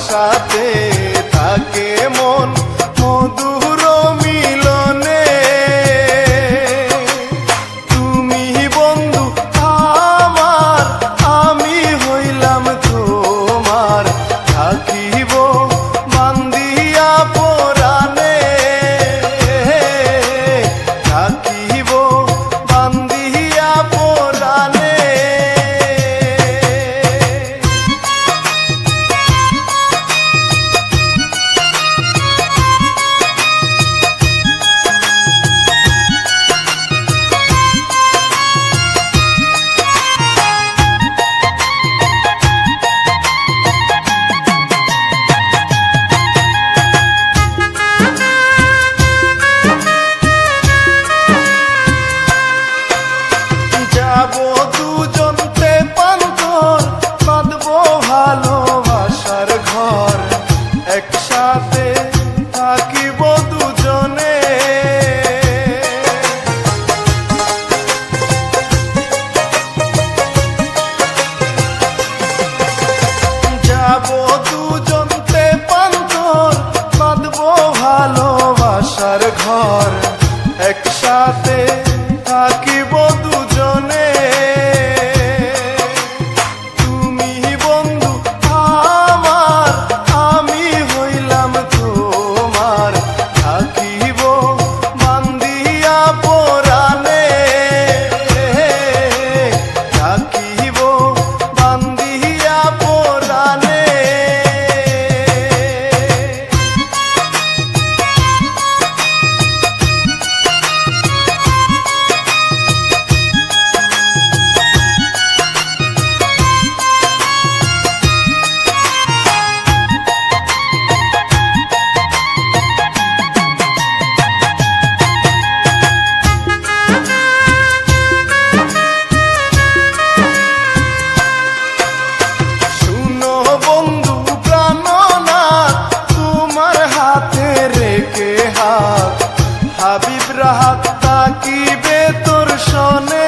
সাথে voz হাত বেতর তোর সনে।